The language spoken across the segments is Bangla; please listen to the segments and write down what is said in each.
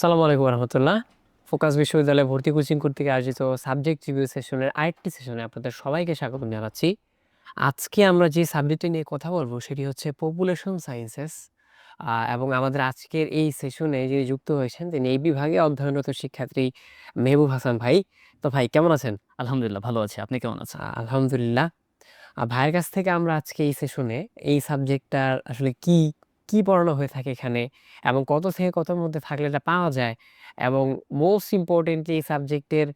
সালামু আলাইকুম রহমতুল্লাহ। ফোকাস বিশ্ববিদ্যালয়ে ভর্তি কোচিং কর্তৃক আয়োজিত সাবজেক্ট রিভিউ সেশনের আরেকটি সেশনে আপনাদের সবাইকে স্বাগত জানাচ্ছি। আজকে আমরা যে সাবজেক্টটি নিয়ে কথা বলব সেটি হচ্ছে পপুলেশন সায়েন্সেস এবং আমাদের আজকের এই সেশনে যিনি যুক্ত হয়েছেন তিনি এই বিভাগে অধ্যয়নরত শিক্ষার্থী মেহবুব হাসান ভাই। তো ভাই কেমন আছেন? আলহামদুলিল্লাহ ভালো আছি। আপনি কেমন আছেন? আলহামদুলিল্লাহ। ভাইয়ের কাছ থেকে আমরা আজকে এই সেশনে এই সাবজেক্টটার আসলে কি কি পড়ানো হয়ে থাকে এখানে? এবং কত থেকে কতর মধ্যে থাকলে এটা পাওয়া যায়? এবং মোস্ট ইম্পর্টেন্টলি এই সাবজেক্টের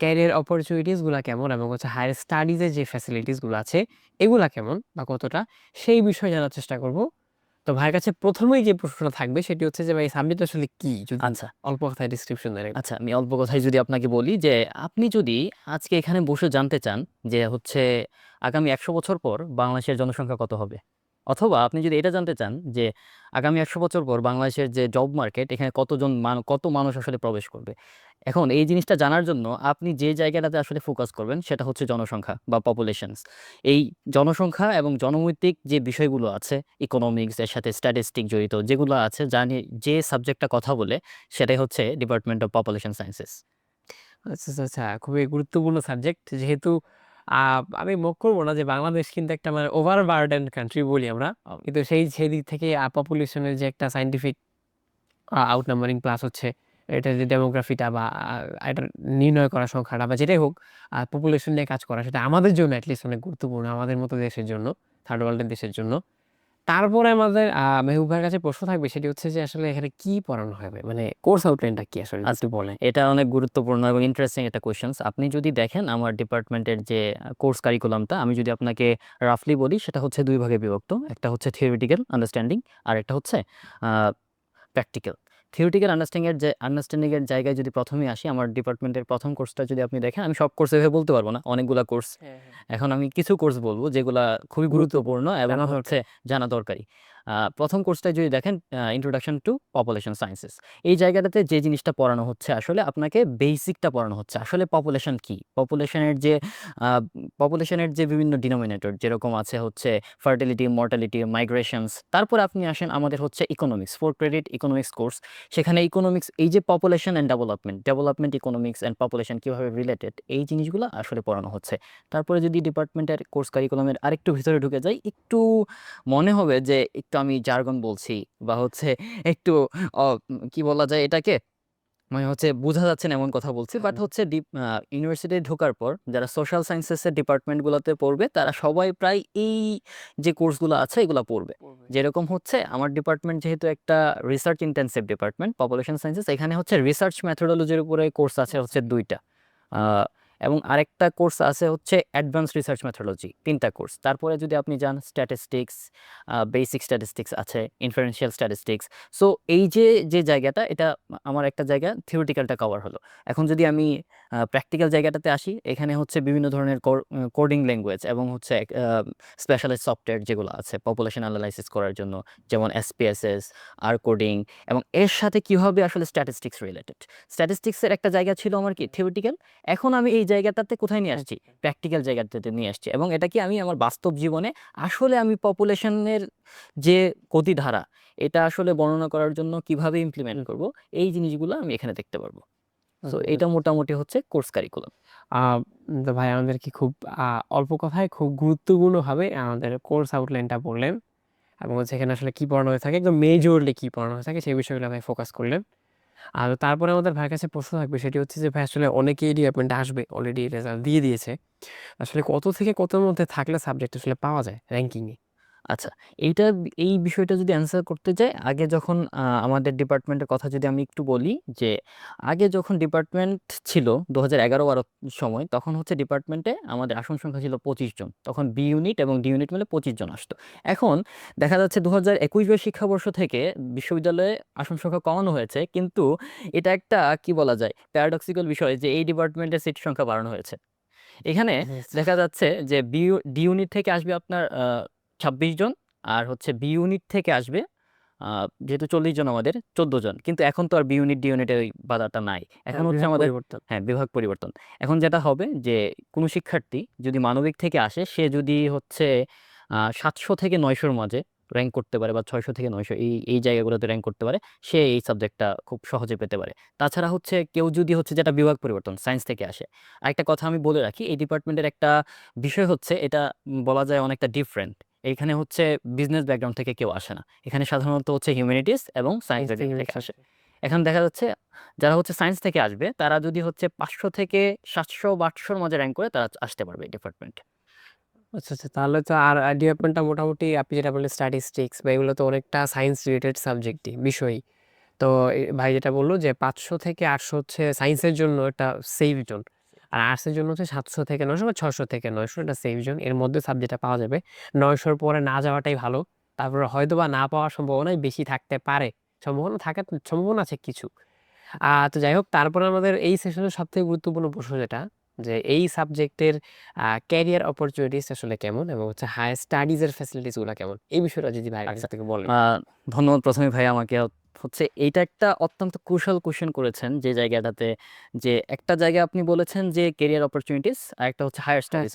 ক্যারিয়ার অপরচুনিটিসগুলো কেমন? এবং হচ্ছে হায়ার স্টাডিজের যে ফ্যাসিলিটিসগুলো আছে এগুলা কেমন বা কতটা? সেই বিষয়ে জানার চেষ্টা করব। তো ভাইয়ের কাছে প্রথমেই যে প্রশ্নটা থাকবে সেটি হচ্ছে যে ভাই সাবজেক্ট আসলে কি? যদি আচ্ছা। অল্প কথায় ডিসক্রিপশন দেন আচ্ছা আমি অল্প কথায় যদি আপনাকে বলি যে আপনি যদি আজকে এখানে বসে জানতে চান যে হচ্ছে আগামী একশো বছর পর বাংলাদেশের জনসংখ্যা কত হবে? অথবা আপনি যদি এটা জানতে চান যে আগামী একশো বছর পর বাংলাদেশের যে জব মার্কেট এখানে কতজন কত মানুষ আসলে প্রবেশ করবে? এখন এই জিনিসটা জানার জন্য আপনি যে জায়গাটাতে আসলে ফোকাস করবেন সেটা হচ্ছে জনসংখ্যা বা পপুলেশনস এই জনসংখ্যা এবং জনমৈত্রিক যে বিষয়গুলো আছে ইকোনমিক্স এর সাথে স্ট্যাটিস্টিক জড়িত যেগুলো আছে, যা নিয়ে যে সাবজেক্টটা কথা বলে, সেটাই হচ্ছে ডিপার্টমেন্ট অফ পপুলেশন সায়েন্সেস আচ্ছা আচ্ছা খুবই গুরুত্বপূর্ণ সাবজেক্ট যেহেতু আহ, আমি মুখ করব না যে বাংলাদেশ কিন্তু একটা মানে ওভার বার্ডেন কান্ট্রি বলি আমরা। কিন্তু সেই সেই দিক থেকে পপুলেশনের যে একটা সাইন্টিফিক আউট নাম্বারিং প্লাস হচ্ছে এটা যে ডেমোগ্রাফিটা বা আহ, এটা নির্ণয় করা সংখ্যাটা বা যেটাই হোক পপুলেশন নিয়ে কাজ করা সেটা আমাদের জন্য অ্যাটলিস্ট অনেক গুরুত্বপূর্ণ আমাদের মতো দেশের জন্য থার্ড ওয়ার্ল্ডের দেশের জন্য। তারপরে আমাদের মেহবুব ভাইয়ের কাছে প্রশ্ন থাকবে সেটি হচ্ছে যে আসলে এখানে কি পড়ানো হবে? মানে কোর্স আউটলাইনটা কি আসলে? আজকে বলেন। এটা অনেক গুরুত্বপূর্ণ এবং ইন্টারেস্টিং একটা কোয়েশ্চেন্স আপনি যদি দেখেন আমার ডিপার্টমেন্টের যে কোর্স কারিকুলামটা আমি যদি আপনাকে রাফলি বলি সেটা হচ্ছে দুই ভাগে বিভক্ত। একটা হচ্ছে থিওরিটিক্যাল আন্ডারস্ট্যান্ডিং আর একটা হচ্ছে প্র্যাকটিক্যাল থিওরিটিক্যাল আন্ডারস্ট্যান্ডিংয়ের যে আন্ডারস্ট্যান্ডিংয়ের জায়গায় যদি প্রথমে আসি আমার ডিপার্টমেন্টের প্রথম কোর্সটা যদি আপনি দেখেন আমি সব কোর্স এভাবে বলতে পারব না অনেকগুলা কোর্স এখন আমি কিছু কোর্স বলব যেগুলা খুবই গুরুত্বপূর্ণ এবং হচ্ছে জানা দরকারি। প্রথম কোর্সটায় যদি দেখেন ইন্ট্রোডাকশন টু পপুলেশন সায়েন্সেস এই জায়গাটাতে যে জিনিসটা পড়ানো হচ্ছে আসলে আপনাকে বেসিকটা পড়ানো হচ্ছে। আসলে পপুলেশন কি? পপুলেশনের যে পপুলেশনের যে বিভিন্ন ডিনোমিনেটর যেরকম আছে হচ্ছে ফার্টিলিটি মর্টালিটি মাইগ্রেশনস তারপর আপনি আসেন আমাদের হচ্ছে economics four credit economics course সেখানে ইকোনমিক্স এই যে population and development development economics and population কীভাবে রিলেটেড এই জিনিসগুলো আসলে পড়ানো হচ্ছে। তারপরে যদি ডিপার্টমেন্টের কোর্স কারিকুলামের আরেকটু ভিতরে ঢুকে যাই, একটু মনে হবে যে একটু আমি জার্গন বলছি বা হচ্ছে একটু কি বলা যায় এটাকে? মানে হচ্ছে বোঝা যাচ্ছে না এমন কথা বলছি। বাট। হচ্ছে ইউনিভার্সিটি ঢোকার পর যারা সোশ্যাল সায়েন্সেসের ডিপার্টমেন্টগুলোতে পড়বে তারা সবাই প্রায় এই যে কোর্সগুলো আছে এগুলো পড়বে। যেরকম হচ্ছে আমার ডিপার্টমেন্ট যেহেতু একটা research intensive department population sciences এখানে হচ্ছে রিসার্চ মেথোডোলজির উপরে কোর্স আছে হচ্ছে দুইটা। এবং আরেকটা কোর্স আছে হচ্ছে অ্যাডভান্স রিসার্চ মেথোলজি তিনটা কোর্স। তারপরে যদি আপনি যান স্ট্যাটিস্টিক্স বেসিক স্ট্যাটিস্টিক্স আছে, ইনফারেন্সিয়াল স্ট্যাটিস্টিক্স, সো এই যে যে জায়গাটা, এটা আমার একটা জায়গা, থিওরিটিক্যালটা কভার হলো। এখন যদি আমি প্র্যাকটিক্যাল জায়গাটাতে আসি। এখানে হচ্ছে বিভিন্ন ধরনের কোডিং ল্যাঙ্গুয়েজ এবং হচ্ছে স্পেশালাইজ সফটওয়্যার যেগুলো আছে পপুলেশন অ্যানালাইসিস করার জন্য যেমন এসপিএসএস আর কোডিং এবং এর সাথে কি হবে আসলে স্ট্যাটিস্টিক্স রিলেটেড স্ট্যাটিস্টিক্সের একটা জায়গা ছিল আমার কি থিওরিটিক্যাল এখন আমি এই জায়গাটাতে কোথায় নিয়ে আসছি? প্র্যাকটিক্যাল জায়গাটাতে নিয়ে আসছি এবং এটা কি আমি আমার বাস্তব জীবনে আসলে আমি পপুলেশনের যে গতিধারা এটা আসলে বর্ণনা করার জন্য কীভাবে ইমপ্লিমেন্ট। করব এই জিনিসগুলো আমি এখানে দেখতে পারব। সো এটা মোটামুটি হচ্ছে কোর্স কারিকুলাম। ভাই আমাদেরকে খুব অল্প কথায় খুব গুরুত্বপূর্ণভাবে আমাদের কোর্স আউটলাইনটা বললেন এবং সেখানে আসলে কি পড়ানো হয়ে থাকে একদম মেজরলি কী পড়ানো হয়ে থাকে সেই বিষয়গুলো ভাই ফোকাস করলেন। আর তারপরে আমাদের ভাইয়ের কাছে প্রশ্ন থাকবে সেটি হচ্ছে যে ভাই আসলে অনেকেই ডিপার্টমেন্টে আসবে অলরেডি রেজাল্ট দিয়ে দিয়েছে। আসলে কত থেকে কতর মধ্যে থাকলে সাবজেক্ট আসলে পাওয়া যায় র্যাঙ্কিংয়ে আচ্ছা এইটা এই বিষয়টা যদি অ্যান্সার করতে যাই আগে যখন আমাদের ডিপার্টমেন্টের কথা যদি আমি একটু বলি যে আগে যখন ডিপার্টমেন্ট ছিল দু হাজার এগারো বারো সময় তখন হচ্ছে ডিপার্টমেন্টে আমাদের আসন সংখ্যা ছিল পঁচিশ জন। তখন বি ইউনিট এবং ডি ইউনিট মিলে পঁচিশ জন আসতো। এখন দেখা যাচ্ছে দু হাজার একুশ বাইশ শিক্ষাবর্ষ থেকে বিশ্ববিদ্যালয়ে আসন সংখ্যা কমানো হয়েছে কিন্তু এটা একটা কি বলা যায় প্যারাডক্সিক্যাল বিষয় যে এই ডিপার্টমেন্টের সিট সংখ্যা বাড়ানো হয়েছে। এখানে দেখা যাচ্ছে যে বি ডি ইউনিট থেকে আসবে আপনার ছাব্বিশ জন আর হচ্ছে বি ইউনিট থেকে আসবে আহ, যেহেতু চল্লিশ জন আমাদের চোদ্দ জন। কিন্তু এখন তো আর বি ইউনিট ডি ইউনিটের ওই বাধাটা নাই। এখন হচ্ছে আমাদের হ্যাঁ বিভাগ পরিবর্তন। এখন যেটা হবে যে কোনো শিক্ষার্থী যদি মানবিক থেকে আসে সে যদি হচ্ছে সাতশো থেকে নয়শোর মাঝে র্যাঙ্ক করতে পারে বা ছয়শো থেকে নয়শো এই এই জায়গাগুলোতে র্যাঙ্ক করতে পারে সে এই সাবজেক্টটা খুব সহজে পেতে পারে। তাছাড়া হচ্ছে কেউ যদি হচ্ছে যেটা বিভাগ পরিবর্তন সায়েন্স থেকে আসে। আরেকটা কথা আমি বলে রাখি এই ডিপার্টমেন্টের একটা বিষয় হচ্ছে এটা বলা যায় অনেকটা ডিফারেন্ট এখানে হচ্ছে বিজনেস ব্যাকগ্রাউন্ড থেকে কেউ আসে না। এখানে সাধারণত হচ্ছে হিউম্যানিটিস এবং সায়েন্স থেকে আসে। এখানে দেখা যাচ্ছে যারা হচ্ছে সায়েন্স থেকে আসবে তারা যদি হচ্ছে পাঁচশো থেকে সাতশো বা আটশোর মাঝে র্যাঙ্ক করে তারা আসতে পারবে ডিপার্টমেন্ট আচ্ছা আচ্ছা তাহলে তো আর ডিপার্টমেন্টটা মোটামুটি আপনি যেটা বললেন স্ট্যাটিস্টিক্স বা এগুলো তো অনেকটা সায়েন্স রিলেটেড সাবজেক্টই বিষয়ই। তো ভাই যেটা বলল যে পাঁচশো থেকে আটশো হচ্ছে সায়েন্সের জন্য একটা সেফ জোন আর আর্টসের জন্য হচ্ছে সাতশো থেকে নয়শো বা ছশো থেকে নয়শো একটা সেফ জোন এর মধ্যে সাবজেক্টটা পাওয়া যাবে। নয়শোর পরে না যাওয়াটাই ভালো। তারপরে হয়তো বা না পাওয়ার সম্ভাবনাই বেশি থাকতে পারে। সম্ভাবনা থাকার সম্ভাবনা আছে কিছু। আহ তো যাই হোক তারপরে আমাদের এই সেশনের সবথেকে গুরুত্বপূর্ণ প্রশ্ন যেটা যে এই সাবজেক্টের ক্যারিয়ার অপরচুনিটিস আসলে কেমন এবং হচ্ছে হায়ার স্টাডিজের ফ্যাসিলিটিসগুলো কেমন? এই বিষয়টা যদি ভাই আচ্ছা। থেকে বলেন। ধন্যবাদ প্রথমে ভাই আমাকে হচ্ছে এইটা একটা অত্যন্ত কুশল কোশ্চেন করেছেন যে জায়গাটাতে। যে একটা জায়গা আপনি বলেছেন যে কেরিয়ার অপরচুনিটিস আর একটা হচ্ছে হায়ার হ্যাঁ, স্টাডিজ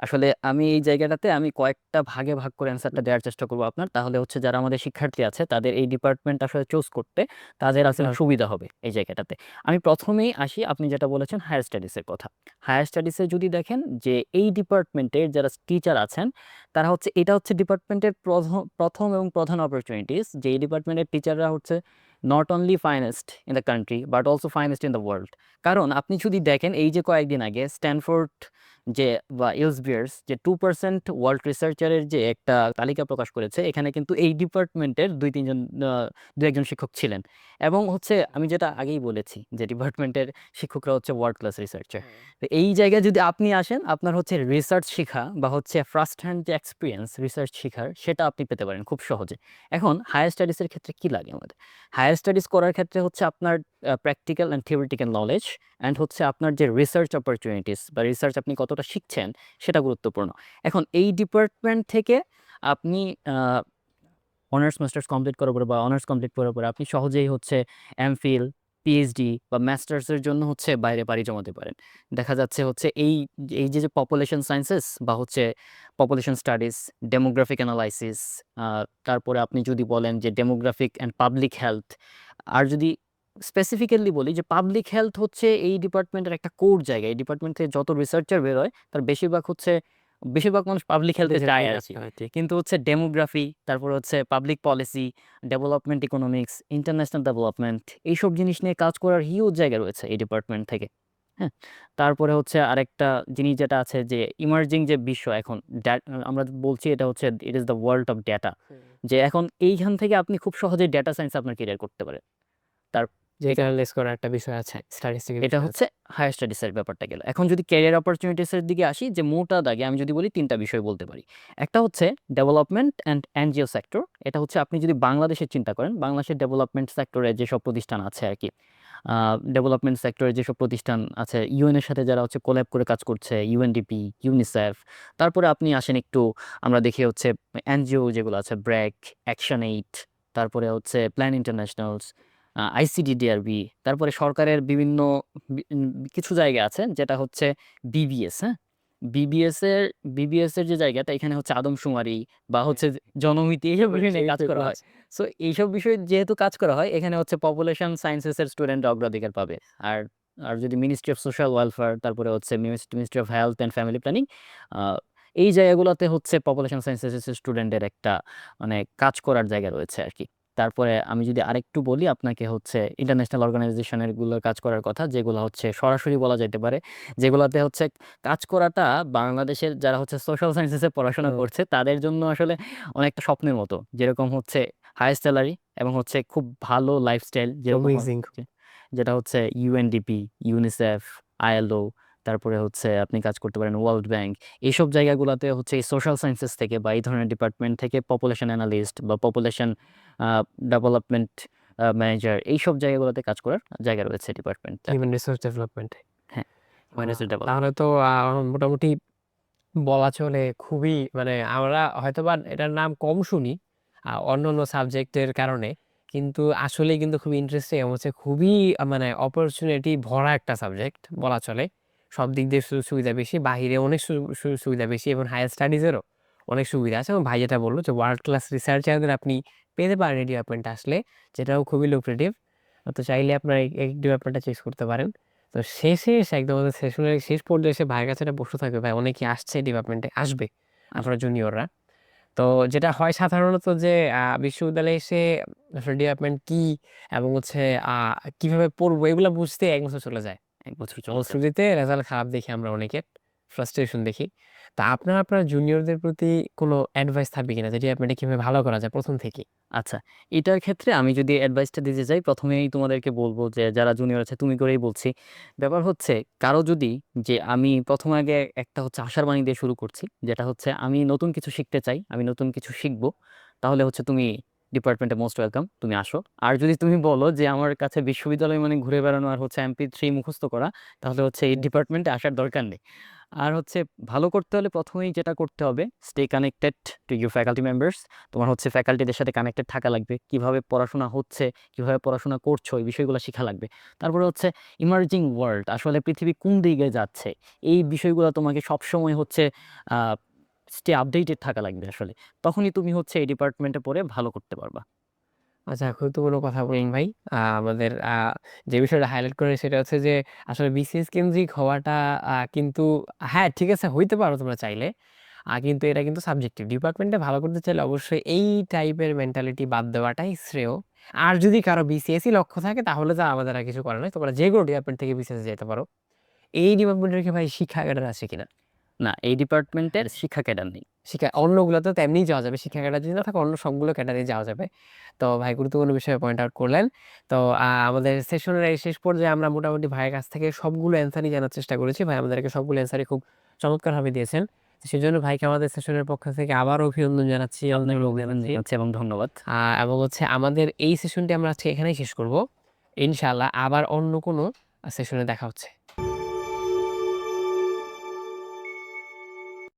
আসলে আমি এই জায়গাটাতে আমি কয়েকটা ভাগে ভাগ করে অ্যান্সারটা দেওয়ার চেষ্টা করব আপনার। তাহলে হচ্ছে যারা আমাদের শিক্ষার্থী আছে তাদের এই ডিপার্টমেন্ট আসলে চুজ করতে তাদের আসলে হ্যাঁ। সুবিধা হবে এই জায়গাটাতে। আমি প্রথমেই আসি আপনি যেটা বলেছেন হায়ার স্টাডিজের কথা। হায়ার স্টাডিজে যদি দেখেন যে এই ডিপার্টমেন্টের যারা টিচার আছেন তারা হচ্ছে এটা হচ্ছে ডিপার্টমেন্টের প্রথম প্রথম এবং প্রধান অপরচুনিটিস যে এই ডিপার্টমেন্টের টিচাররা হচ্ছে not only finest in the country but also finest in the world কারণ আপনি যদি দেখেন এই যে কয়েকদিন আগে স্ট্যানফোর্ড যে বা ইলসবিয়ার্স যে টু পার্সেন্ট ওয়ার্ল্ড রিসার্চারের যে একটা তালিকা প্রকাশ করেছে এখানে কিন্তু এই ডিপার্টমেন্টের দুই তিনজন দু একজন শিক্ষক ছিলেন। এবং হচ্ছে আমি যেটা আগেই বলেছি যে ডিপার্টমেন্টের শিক্ষকরা হচ্ছে ওয়ার্ল্ড ক্লাস রিসার্চার তো এই জায়গায় যদি আপনি আসেন আপনার হচ্ছে রিসার্চ শেখা বা হচ্ছে ফার্স্ট হ্যান্ড যে এক্সপিরিয়েন্স রিসার্চ শেখার সেটা আপনি পেতে পারেন খুব সহজে। এখন হায়ার স্টাডিজের ক্ষেত্রে কি লাগে আমাদের? হায়ার স্টাডিজ করার ক্ষেত্রে হচ্ছে আপনার practical and theoretical knowledge and হচ্ছে আপনার যে রিসার্চ অপরচুনিটিস বা রিসার্চ আপনি কতটা শিখছেন সেটা গুরুত্বপূর্ণ। এখন এই ডিপার্টমেন্ট থেকে আপনি অনার্স মাস্টার্স কমপ্লিট করার পরে বা অনার্স কমপ্লিট করার পরে আপনি সহজেই হচ্ছে এমফিল পিএইচডি বা মাস্টার্সের জন্য হচ্ছে বাইরে পাড়ি জমাতে পারেন। দেখা যাচ্ছে হচ্ছে এই এই যে যে পপুলেশন সায়েন্সেস বা হচ্ছে পপুলেশন স্টাডিজ ডেমোগ্রাফিক অ্যানালাইসিস তারপরে আপনি যদি বলেন যে ডেমোগ্রাফিক অ্যান্ড পাবলিক হেলথ আর যদি স্পেসিফিক্যালি বলি যে পাবলিক হেলথ হচ্ছে এই ডিপার্টমেন্টের একটা কোর জায়গা। এই ডিপার্টমেন্ট থেকে যত রিসার্চার বের হয় তার বেশিরভাগ হচ্ছে বেশিরভাগ মানুষ পাবলিক হেলথে যায় আর কিন্তু হচ্ছে ডেমোগ্রাফি তারপর হচ্ছে public policy development economics international development এইসব জিনিস নিয়ে কাজ করার হিউজ জায়গা রয়েছে এই ডিপার্টমেন্ট থেকে। হ্যাঁ? তারপরে হচ্ছে আরেকটা জিনিস যেটা আছে যে ইমার্জিং যে বিশ্ব এখন আমরা বলছি এটা হচ্ছে it is the world of data যে এখন এইখান থেকে আপনি খুব সহজে ডেটা সায়েন্স আপনার কেরিয়ার করতে পারেন। যেটা লেস করার একটা বিষয় আছে স্ট্যাটিস্টিক্যাল এটা হচ্ছে হায়ার স্টাডিজের ব্যাপারটা গেল। এখন যদি ক্যারিয়ার অপরচুনিটিসের দিকে আসি যে মোটা দাগে আমি যদি বলি তিনটা বিষয় বলতে পারি। একটা হচ্ছে ডেভেলপমেন্ট অ্যান্ড এনজিও সেক্টর এটা হচ্ছে আপনি যদি বাংলাদেশের চিন্তা করেন বাংলাদেশের ডেভেলপমেন্ট সেক্টরে যেসব প্রতিষ্ঠান আছে আর কি ডেভেলপমেন্ট সেক্টরে যেসব প্রতিষ্ঠান আছে ইউএনের সাথে যারা হচ্ছে কোল্যাব করে কাজ করছে ইউএনডিপি ইউনিসেফ তারপরে আপনি আসেন একটু আমরা দেখি হচ্ছে এনজিও যেগুলো আছে ব্র্যাক অ্যাকশন এইট তারপরে হচ্ছে প্ল্যান ইন্টারন্যাশনালস আইসিডিডিআরবি তারপরে সরকারের বিভিন্ন কিছু জায়গা আছে যেটা হচ্ছে বিবিএস হ্যাঁ? বিবিএস এর বিবিএস এর যে জায়গাটা এখানে হচ্ছে আদমশুমারি বা হচ্ছে জনমিতি এইসব বিষয় নিয়ে কাজ করা হয়। সো এইসব বিষয়ে যেহেতু কাজ করা হয় এখানে হচ্ছে পপুলেশন সায়েন্সেস এর স্টুডেন্ট অগ্রাধিকার পাবে। আর আর যদি মিনিস্ট্রি অফ সোশ্যাল ওয়েলফেয়ার তারপরে হচ্ছে ministry of health and family planning এই জায়গাগুলোতে হচ্ছে পপুলেশন সায়েন্সেস স্টুডেন্টের একটা মানে কাজ করার জায়গা রয়েছে আর কি। তারপরে আমি যদি আরেকটু বলি আপনাকে হচ্ছে ইন্টারন্যাশনাল অর্গানাইজেশনেরগুলোর কাজ করার কথা যেগুলো হচ্ছে সরাসরি বলা যেতে পারে যেগুলোতে হচ্ছে কাজ করাটা বাংলাদেশের যারা হচ্ছে সোশ্যাল সায়েন্সেসে পড়াশোনা করছে তাদের জন্য আসলে অনেকটা স্বপ্নের মতো। যেরকম হচ্ছে হায়ার স্যালারি এবং হচ্ছে খুব ভালো লাইফস্টাইল যেরকম যেটা হচ্ছে ইউএনডিপি ইউনিসেফ আইএলও তারপরে হচ্ছে আপনি কাজ করতে পারেন ওয়ার্ল্ড ব্যাংক এইসব জায়গাগুলোতে হচ্ছে এই সোশ্যাল সায়েন্সেস থেকে বা এই ধরনের ডিপার্টমেন্ট থেকে পপুলেশন অ্যানালিস্ট বা পপুলেশন ডেভেলপমেন্ট ম্যানেজার এইসব জায়গাগুলোতে কাজ করার জায়গা রয়েছে department human resource development development তাহলে তো মোটামুটি বলা চলে খুবই মানে আমরা হয়তোবা এটার নাম কম শুনি অন্য অন্য সাবজেক্টের কারণে কিন্তু আসলে কিন্তু খুবই ইন্টারেস্টিং হচ্ছে খুবই মানে অপরচুনিটি ভরা একটা সাবজেক্ট বলা চলে। সব দিক দিয়ে সুযোগ সুবিধা বেশি বাহিরে অনেক সুযোগ সুবিধা বেশি এবং হায়ার স্টাডিজেরও অনেক সুবিধা আছে এবং ভাই যেটা বলল যে ওয়ার্ল্ড ক্লাস রিসার্চারদের আপনি পেতে পারেন এই ডিপার্টমেন্টে আসলে যেটাও খুবই লুক্রেটিভ তো চাইলে আপনার এই- ডিপার্টমেন্টটা চেস করতে পারেন। তো শেষে এসে একদম আমাদের সেশনের শেষ পর্যায়ে এসে ভাইয়ের কাছে একটা প্রশ্ন থাকবে ভাই অনেকে আসছে ডিপার্টমেন্টে আসবে? আপনার জুনিয়ররা তো যেটা হয় সাধারণত যে বিশ্ববিদ্যালয়ে এসে ডিপার্টমেন্ট কি এবং হচ্ছে কীভাবে পড়ব এগুলো বুঝতে এক বছর চলে যায়। এক বছর ফলশ্রুতিতে রেজাল্ট খারাপ দেখি আমরা অনেকের ফ্রাস্ট্রেশন দেখি। তা আপনার আপনার জুনিয়রদের প্রতি কোনো অ্যাডভাইস থাকবে কিনা? যে ডিপার্টমেন্টে কীভাবে ভালো করা যায়? প্রথম থেকে। আচ্ছা এটার ক্ষেত্রে আমি যদি অ্যাডভাইসটা দিতে যাই প্রথমেই তোমাদেরকে বলব যে যারা জুনিয়র আছে তুমি করেই বলছি। ব্যাপার হচ্ছে কারও যদি যে আমি প্রথম আগে একটা হচ্ছে আশার বাণী দিয়ে শুরু করছি যেটা হচ্ছে আমি নতুন কিছু শিখতে চাই আমি নতুন কিছু শিখব তাহলে হচ্ছে তুমি ডিপার্টমেন্টে মোস্ট ওয়েলকাম তুমি আসো। আর যদি তুমি বলো যে আমার কাছে বিশ্ববিদ্যালয় মানে ঘুরে বেড়ানো আর হচ্ছে এমপি থ্রি মুখস্থ করা, তাহলে হচ্ছে এই ডিপার্টমেন্টে আসার দরকার নেই। আর হচ্ছে ভালো করতে হলে প্রথমেই যেটা করতে হবে stay connected to your faculty members তোমার হচ্ছে ফ্যাকাল্টিদের সাথে কানেক্টেড থাকা লাগবে, কীভাবে পড়াশোনা হচ্ছে, কীভাবে পড়াশোনা করছ, এই বিষয়গুলো শেখা লাগবে। তারপরে হচ্ছে ইমার্জিং ওয়ার্ল্ড আসলে পৃথিবী কোন দিকে যাচ্ছে, এই বিষয়গুলো তোমাকে সবসময় হচ্ছে স্টে আপডেটেড থাকা লাগবে আসলে। তখনই তুমি হচ্ছে এই ডিপার্টমেন্টে পড়ে ভালো করতে পারবা। আচ্ছা গুরুত্বপূর্ণ কথা বললেন ভাই। আমাদের যে বিষয়টা হাইলাইট করে সেটা হচ্ছে যে, আসলে বিসিএস কেন্দ্রিক হওয়াটা কিন্তু হ্যাঁ ঠিক আছে, হইতে পারো তোমরা চাইলে। কিন্তু এটা কিন্তু সাবজেক্টিভ ডিপার্টমেন্টে ভালো করতে চাইলে অবশ্যই এই টাইপের মেন্টালিটি বাদ দেওয়াটাই শ্রেয়। আর যদি কারও বিসিএসই লক্ষ্য থাকে, তাহলে তো আমাদের আর কিছু করার নয় তোমরা যে কোনো ডিপার্টমেন্ট থেকে বিসিএস যেতে পারো। এই ডিপার্টমেন্টের কি ভাই শিক্ষা ক্যাডার আছে কিনা? না এই ডিপার্টমেন্টের শিক্ষা ক্যাডার নেই। শিক্ষা অন্যগুলো তো তেমনি যাওয়া যাবে শিক্ষা ক্যাডার যদি না থাকে অন্য সবগুলো ক্যাডারে যাওয়া যাবে। তো ভাই গুরুত্বপূর্ণ বিষয়ে পয়েন্ট আউট করলেন। তো আমাদের সেশনের এই শেষ পর্যায়ে আমরা মোটামুটি ভাইয়ের কাছ থেকে সবগুলো অ্যান্সারই জানার চেষ্টা করেছি। ভাই আমাদেরকে সবগুলো অ্যান্সারই খুব চমৎকারভাবে দিয়েছেন। সেই জন্য ভাইকে আমাদের সেশনের পক্ষ থেকে আবার অভিনন্দন জানাচ্ছি জানাচ্ছি। এবং ধন্যবাদ। এবং হচ্ছে আমাদের এই সেশনটি আমরা আজকে এখানেই শেষ করব। ইনশাআল্লাহ আবার অন্য কোনো সেশনে দেখা হচ্ছে।